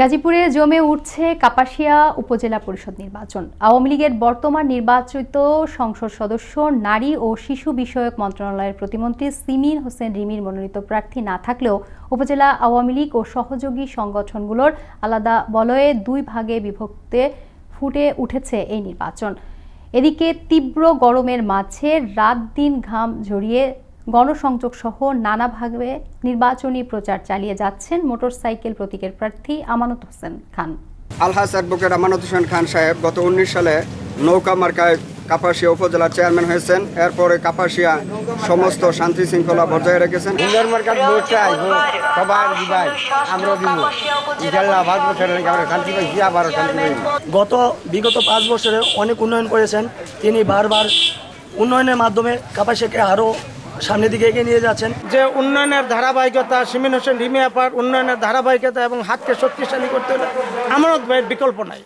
গাজীপুরে জমে উঠছে কাপাসিয়া উপজেলা পরিষদ নির্বাচন। আওয়ামী লীগের বর্তমান নির্বাচিত সংসদ সদস্য, নারী ও শিশু বিষয়ক মন্ত্রণালয়ের প্রতিমন্ত্রী সিমির হোসেন রিমির মনোনীত প্রার্থী না থাকলেও উপজেলা আওয়ামী লীগ ও সহযোগী সংগঠনগুলোর আলাদা বলয়ে দুই ভাগে বিভক্তে ফুটে উঠেছে এই নির্বাচন। এদিকে তীব্র গরমের মাঝে রাত দিন ঘাম ঝরিয়ে গণসংযোগ সহ নানাভাবে নির্বাচনী প্রচার চালিয়ে যাচ্ছেন মোটরসাইকেল প্রতীকের প্রার্থী আমানত হোসেন খান। আলহাজ অ্যাডভোকেট আমানত হোসেন খান সাহেব গত উনিশ সালে নৌকা মার্কায় কাপাসিয়া উপজেলার চেয়ারম্যান হয়েছেন। এরপরে কাপাসিয়া সমস্ত শান্তি শৃঙ্খলা বজায় রেখেছেন। গত বিগত পাঁচ বছরে অনেক উন্নয়ন করেছেন। তিনি বারবার উন্নয়নের মাধ্যমে কাপাসিয়াকে আরও সামনের দিকে এগিয়ে নিয়ে যাচ্ছেন। যে উন্নয়নের ধারাবাহিকতা সিমিন হোসেন রিমি আপার উন্নয়নের ধারাবাহিকতা এবং হাতকে শক্তিশালী করতে হলে আমানত বিকল্প নাই।